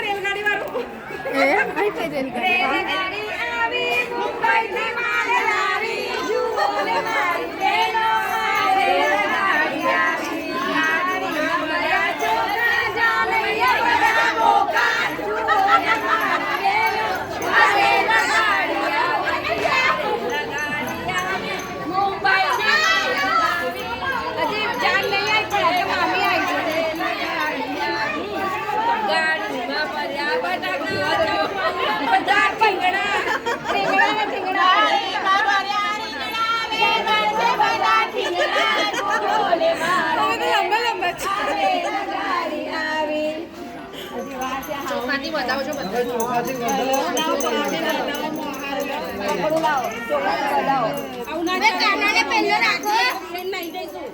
રેલગાડી વાળું એ ચોખાથી વધાવો છો બધા ચોખાથી પહેલો રાખો નહીં જઈશું